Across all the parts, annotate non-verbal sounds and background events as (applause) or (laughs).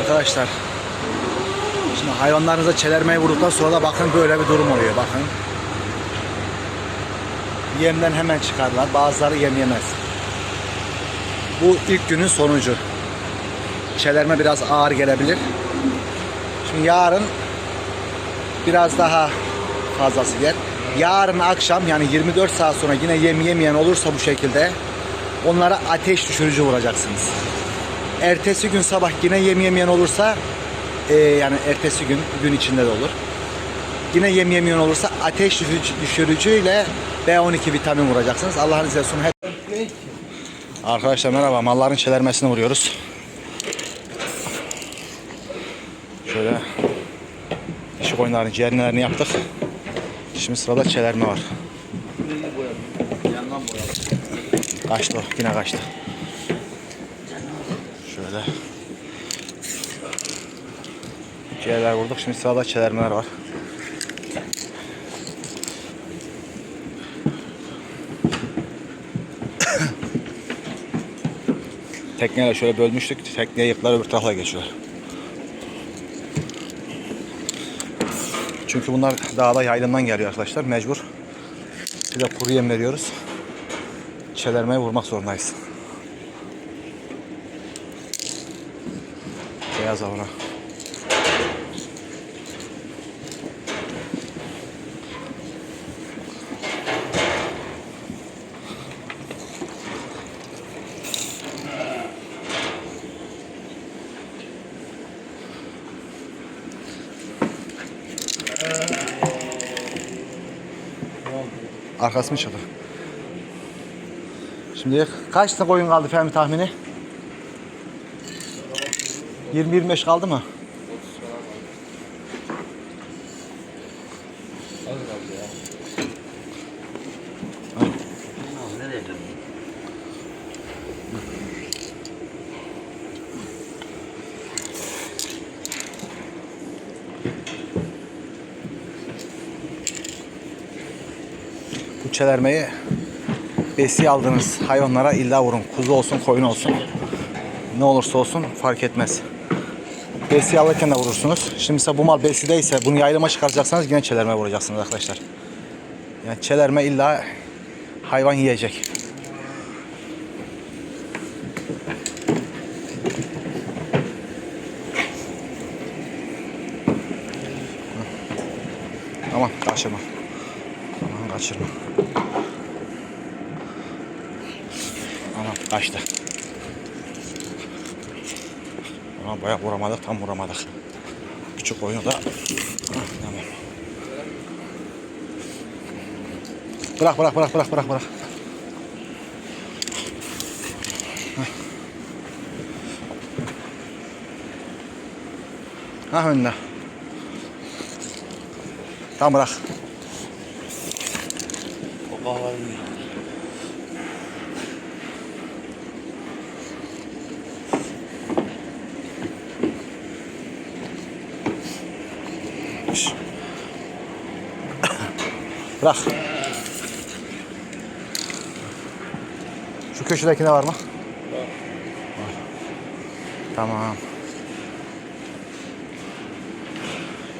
Arkadaşlar şimdi hayvanlarınıza çelermeyi vurduktan sonra da bakın böyle bir durum oluyor bakın. Yemden hemen çıkarlar. Bazıları yem yemez. Bu ilk günün sonucu. Çelerme biraz ağır gelebilir. Şimdi yarın biraz daha fazlası yer. Yarın akşam yani 24 saat sonra yine yem yemeyen olursa bu şekilde onlara ateş düşürücü vuracaksınız. Ertesi gün sabah yine yem yemeyen olursa e, yani ertesi gün gün içinde de olur. Yine yem yemeyen olursa ateş düşürücü, düşürücüyle B12 vitamin vuracaksınız. Allah'ın izniyle sonu hep Arkadaşlar merhaba. Malların çelermesini vuruyoruz. Şöyle dişi koyunların ciğerlerini yaptık. Şimdi sırada çelerme var. Kaçtı o. Yine kaçtı. Şöyle. Ciğerler vurduk. Şimdi sırada çelermeler var. (coughs) Tekneyle şöyle bölmüştük. Tekneye yıklar öbür tarafa geçiyorlar. Çünkü bunlar dağda yaylımdan geliyor arkadaşlar. Mecbur. Bir de kuru yem veriyoruz. Çelermeye vurmak zorundayız. Beyaz avına. Arkası mı çıktı? Şimdi kaç tane koyun kaldı Fehmi tahmini? 20-25 kaldı mı? Bu çelermeyi besi aldığınız hayvanlara illa vurun. Kuzu olsun, koyun olsun. Ne olursa olsun fark etmez. Besi alırken de vurursunuz. Şimdi mesela bu mal besideyse bunu yaylıma çıkaracaksanız yine çelerme vuracaksınız arkadaşlar. Yani çelerme illa hayvan yiyecek. Aman kaçırma. Aman kaçırma. Aman kaçtı. Ama bayağı vuramadık, tam vuramadık. Küçük oyunu da. Hah, tamam. Bırak, bırak, bırak, bırak, bırak, bırak. Hah. Hah önüne. Tamam bırak. Şş. Bırak. Şu köşedekine var mı? Var. Tamam.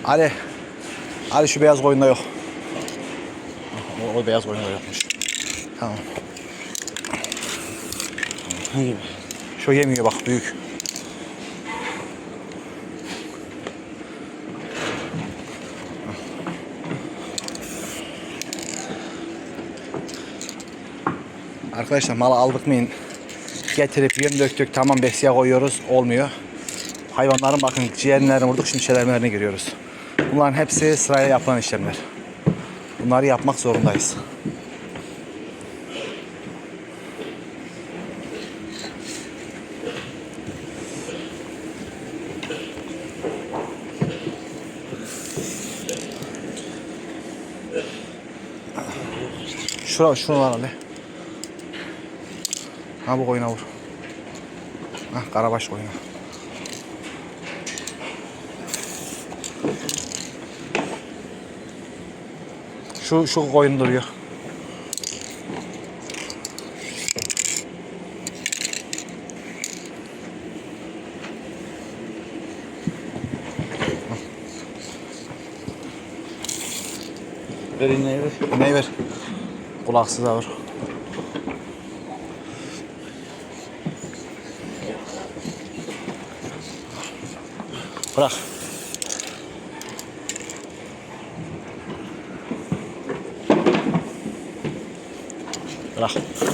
Ali. Ali şu beyaz koyunda yok. O, o beyaz koyunda yokmuş. Tamam. Şu yemiyor bak büyük. Arkadaşlar malı aldık mı getirip yem döktük tamam besiye koyuyoruz olmuyor. Hayvanların bakın ciğerlerini vurduk şimdi çelermelerini giriyoruz. Bunların hepsi sırayla yapılan işlemler. Bunları yapmak zorundayız. Şura, şunu var. Ha bu koyuna vur. Hah karabaş koyuna. Şu şu koyun duruyor. Ver iğneyi ver. İğneyi ver. Kulaksız ağır. Var. Bırak. Bırak. Ver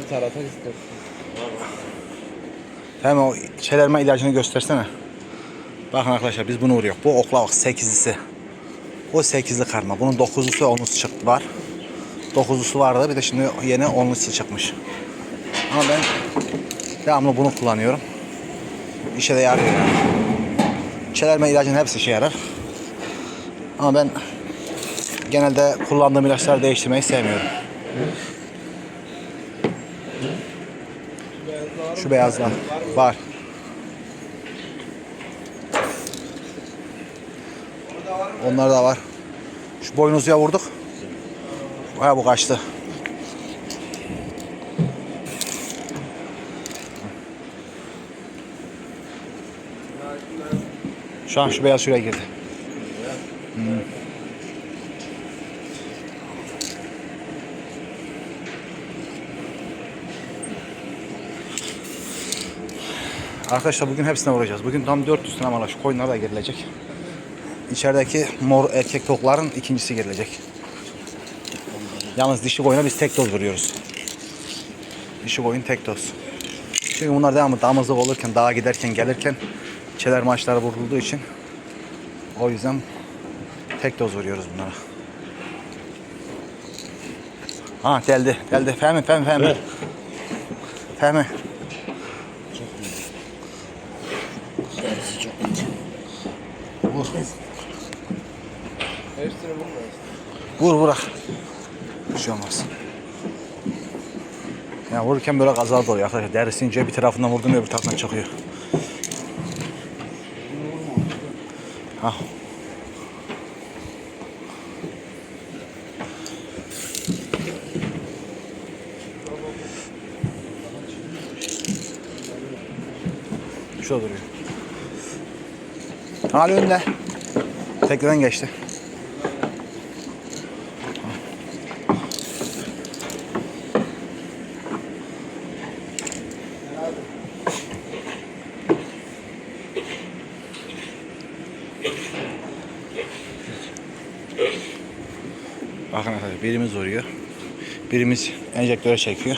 abi taratak ister. Hemen o çelerme ilacını göstersene. Bakın arkadaşlar biz bunu vuruyoruz. Bu okla bak 8'lisi. O 8'li karma. Bunun 9'lusu 10'lusu çıktı var. 9'lusu vardı. Bir de şimdi yeni 10'lusu çıkmış. Ama ben devamlı bunu kullanıyorum. İşe de yarıyor yani. Çelerme ilacının hepsi işe yarar. Ama ben genelde kullandığım ilaçları değiştirmeyi sevmiyorum. Şu var. Onlar da var. Şu boynuzuya vurduk. Baya bu kaçtı. Şu an şu beyaz şuraya girdi. Arkadaşlar bugün hepsine vuracağız. Bugün tam 400 tane mala şu koyunlar da girilecek. İçerideki mor erkek tokların ikincisi girilecek. Yalnız dişi koyuna biz tek doz vuruyoruz. Dişi koyun tek doz. Çünkü bunlar devamlı damızlık olurken, dağa giderken, gelirken çeler maçları vurulduğu için o yüzden tek doz vuruyoruz bunlara. Ha geldi, geldi. Fehmi, Fehmi, Fehmi. Fehmi. Vur. Hepsini vurma. Vur bırak. Bir şey olmaz. Ya vururken böyle kaza da oluyor arkadaşlar. Derisinin bir tarafından vurdum öbür taraftan çıkıyor. Ha. Şurada duruyor. Hali önde. Tekrardan geçti. Bakın arkadaşlar birimiz vuruyor. Birimiz enjektöre çekiyor.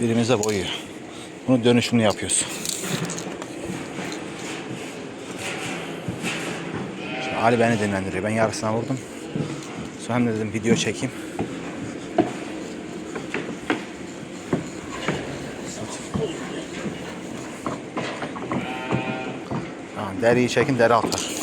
Birimiz de boyuyor. Bunu dönüşümlü yapıyoruz. Şimdi Ali beni dinlendiriyor. Ben yarısına vurdum. Sonra dedim video çekeyim. Tamam, deriyi çekin, deri atar.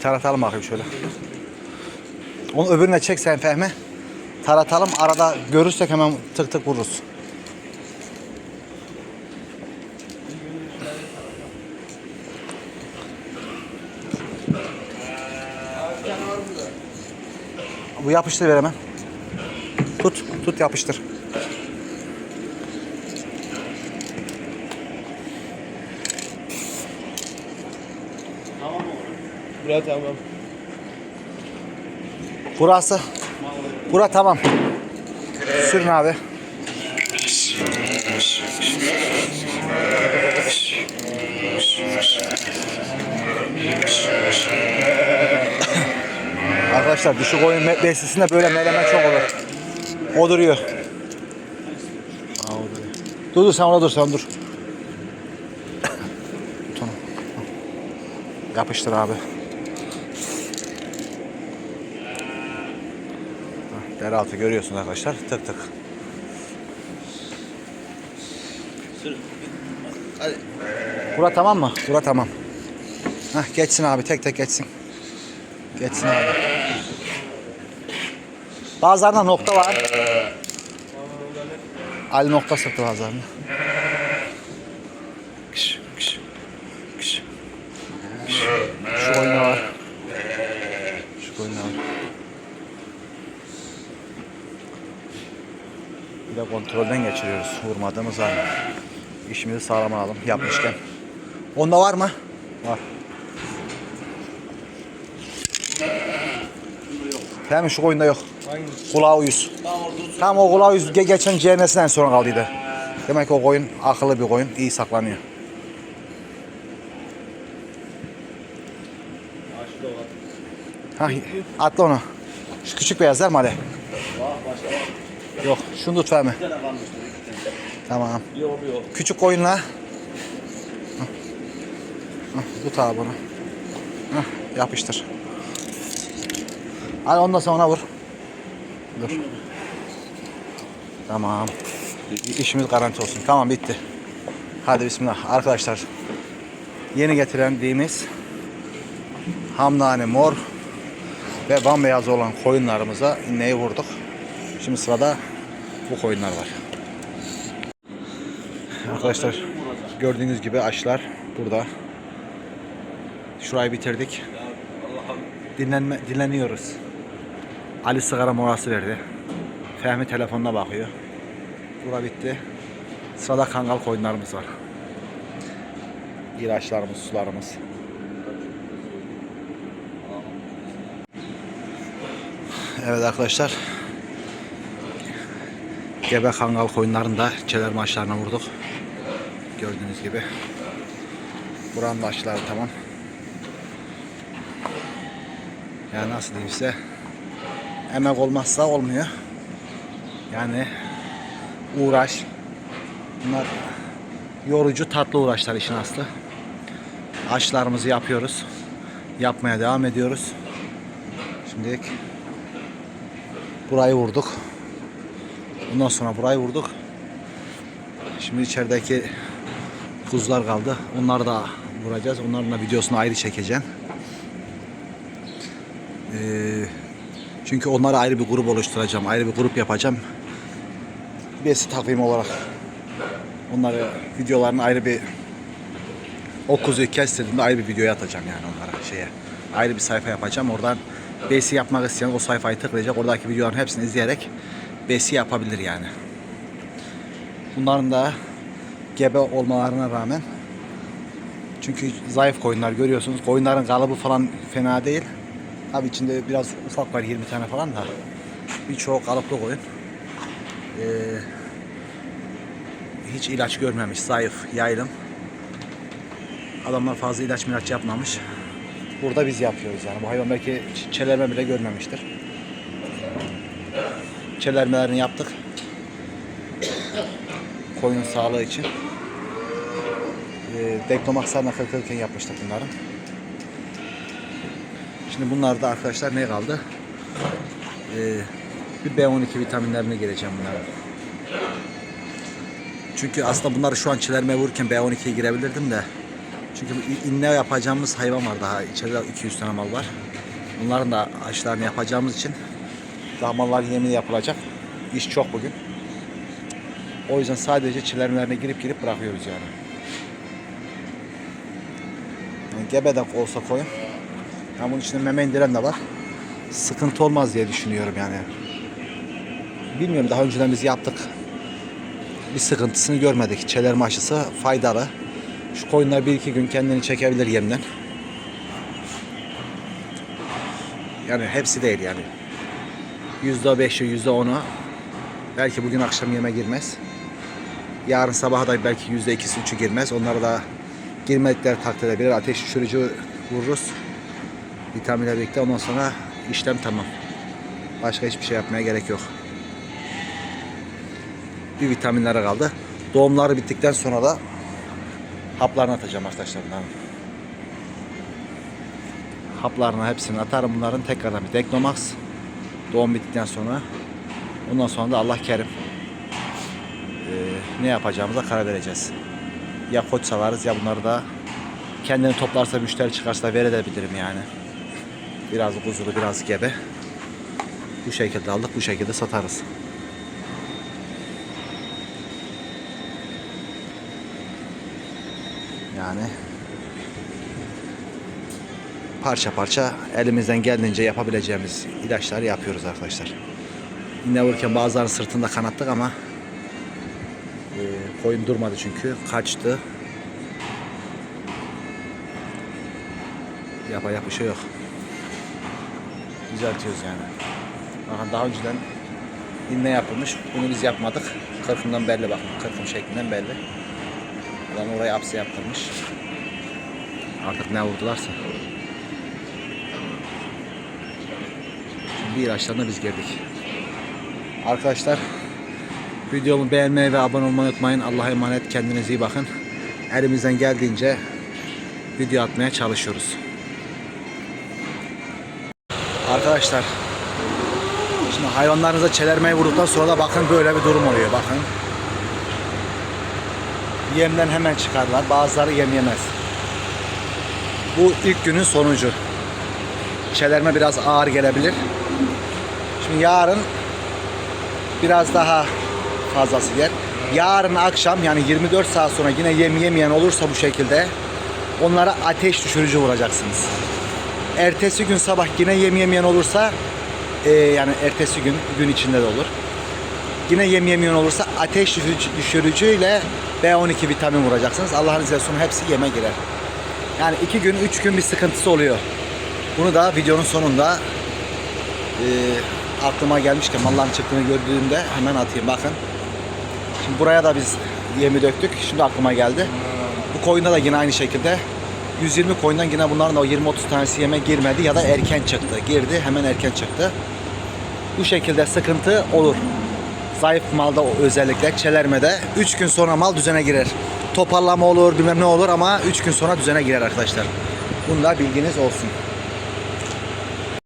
Taratalım bakayım şöyle. Onu öbürüne çek sen Fehmi. Taratalım arada görürsek hemen tık tık vururuz. Bu yapıştır ver hemen. Tut, tut yapıştır. Bura tamam. Burası. Bura tamam. Sürün abi. (laughs) Arkadaşlar dişi koyun me- besisinde böyle meleme çok olur. O duruyor. Dur dur sen orada dur sen dur. (laughs) Yapıştır abi. Deri altı görüyorsunuz arkadaşlar. Tık tık. Bura tamam mı? Bura tamam. Hah geçsin abi tek tek geçsin. Geçsin abi. Bazılarında nokta var. Ali nokta sıktı bazılarında. Kış, kış, kış, kış. Şu oyunda var. Şu oyunda var. Bir de kontrolden geçiriyoruz. Vurmadığımız mı? İşimizi sağlam alalım yapmışken. Onda var mı? Var. Mi? Şu oyunda yok. Hangisi? Kulağı uyuz. Tam o kulağı uyuz ge- geçen CNS'den sonra kaldıydı. Demek ki o koyun akıllı bir koyun. iyi saklanıyor. Ha, atla onu. Şu küçük beyaz değil mi Ali? Yok. Şunu tut Fehmi. Tamam. Yok yok. Küçük koyunla. Hah. Hah, Tut abi bunu. Yapıştır. Hadi ondan sonra vur. Dur. Tamam. İşimiz garanti olsun. Tamam bitti. Hadi bismillah. Arkadaşlar yeni getirendiğimiz hamnane mor ve bembeyaz olan koyunlarımıza inneyi vurduk. Şimdi sırada bu koyunlar var. Arkadaşlar gördüğünüz gibi aşlar burada. Şurayı bitirdik. Dinlenme, dinleniyoruz. Ali sigara molası verdi. Fehmi telefonuna bakıyor. Bura bitti. Sırada kangal koyunlarımız var. İlaçlarımız, sularımız. Evet arkadaşlar. Gebe kangal koyunlarını da çeler maçlarına vurduk. Gördüğünüz gibi. Buranın da aşıları tamam. Yani nasıl diyeyim size. Emek olmazsa olmuyor. Yani uğraş. Bunlar yorucu tatlı uğraşlar işin aslı. Aşılarımızı yapıyoruz. Yapmaya devam ediyoruz. Şimdilik burayı vurduk. Bundan sonra burayı vurduk. Şimdi içerideki kuzular kaldı. Onları da vuracağız. Onların da videosunu ayrı çekeceğim. Ee, çünkü onlara ayrı bir grup oluşturacağım. Ayrı bir grup yapacağım. Besi takvimi olarak. Onları videolarını ayrı bir o kuzuyu kestirdiğimde ayrı bir videoya atacağım yani onlara şeye. Ayrı bir sayfa yapacağım. Oradan besi yapmak isteyen o sayfayı tıklayacak. Oradaki videoların hepsini izleyerek besi yapabilir yani. Bunların da gebe olmalarına rağmen çünkü zayıf koyunlar görüyorsunuz. Koyunların kalıbı falan fena değil. Tabi içinde biraz ufak var 20 tane falan da. Birçoğu kalıplı koyun. Ee, hiç ilaç görmemiş. Zayıf, yaylım. Adamlar fazla ilaç milaç yapmamış. Burada biz yapıyoruz yani. Bu hayvan belki çelerme bile görmemiştir. Çelermelerini yaptık. Koyun sağlığı için. Ee, Deklomaksarla kırkırken yapmıştık bunları. Şimdi bunlarda arkadaşlar ne kaldı? Ee, bir B12 vitaminlerine geleceğim bunlara. Çünkü aslında bunları şu an çilermeye vururken B12'ye girebilirdim de. Çünkü inne yapacağımız hayvan var daha. İçeride 200 tane mal var. Bunların da aşılarını yapacağımız için daha mallar yemini yapılacak. İş çok bugün. O yüzden sadece çilermelerine girip girip bırakıyoruz yani. yani gebe de olsa koyun. Yani bunun içinde meme indiren de var. Sıkıntı olmaz diye düşünüyorum yani. Bilmiyorum daha önceden biz yaptık. Bir sıkıntısını görmedik. Çelerme aşısı faydalı. Şu koyunlar bir iki gün kendini çekebilir yemden. Yani hepsi değil yani. Yüzde beşi, yüzde onu belki bugün akşam yeme girmez. Yarın sabaha da belki yüzde ikisi, üçü girmez. Onları da girmedikleri takdirde birer ateş düşürücü vururuz. Vitaminle birlikte ondan sonra işlem tamam. Başka hiçbir şey yapmaya gerek yok. Bir vitaminlere kaldı. Doğumları bittikten sonra da haplarını atacağım arkadaşlar bunların. Haplarını hepsini atarım bunların tekrardan bir Deknomax. Doğum bittikten sonra. Ondan sonra da Allah kerim. Ee, ne yapacağımıza karar vereceğiz. Ya koç salarız ya bunları da kendini toplarsa müşteri çıkarsa verebilirim yani. Biraz kuzulu, biraz gebe. Bu şekilde aldık, bu şekilde satarız. Yani parça parça elimizden geldiğince yapabileceğimiz ilaçları yapıyoruz arkadaşlar. İğne vururken sırtında kanattık ama e, koyun durmadı çünkü kaçtı. Yapa yap bir şey yok. Düzeltiyoruz yani. Bakın daha önceden inne yapılmış. Bunu biz yapmadık. Kırkımdan belli bakın. Kırkım şeklinden belli. Adam oraya apse yaptırmış. Artık ne vurdularsa. Şimdi ilaçlarına biz girdik. Arkadaşlar videomu beğenmeyi ve abone olmayı unutmayın. Allah'a emanet. Kendinize iyi bakın. Elimizden geldiğince video atmaya çalışıyoruz. Arkadaşlar şimdi hayvanlarınıza çelermeyi vurduktan sonra da bakın böyle bir durum oluyor. Bakın. Yemden hemen çıkarlar. Bazıları yem yemez. Bu ilk günün sonucu. Çelerme biraz ağır gelebilir. Şimdi yarın biraz daha fazlası yer. Yarın akşam yani 24 saat sonra yine yem yemeyen olursa bu şekilde onlara ateş düşürücü vuracaksınız. Ertesi gün sabah yine yem yemeyen olursa e, yani ertesi gün gün içinde de olur. Yine yem yemeyen olursa ateş düşürücü, düşürücüyle B12 vitamin vuracaksınız. Allah'ın izniyle sonra hepsi yeme girer. Yani iki gün, üç gün bir sıkıntısı oluyor. Bunu da videonun sonunda e, aklıma gelmişken malların çıktığını gördüğümde hemen atayım. Bakın. Şimdi buraya da biz yemi döktük. Şimdi aklıma geldi. Bu koyunda da yine aynı şekilde 120 koyundan yine bunların da o 20-30 tanesi yeme girmedi ya da erken çıktı. Girdi hemen erken çıktı. Bu şekilde sıkıntı olur. Zayıf malda özellikle çelermede 3 gün sonra mal düzene girer. Toparlama olur bilmem ne olur ama 3 gün sonra düzene girer arkadaşlar. Bunda bilginiz olsun.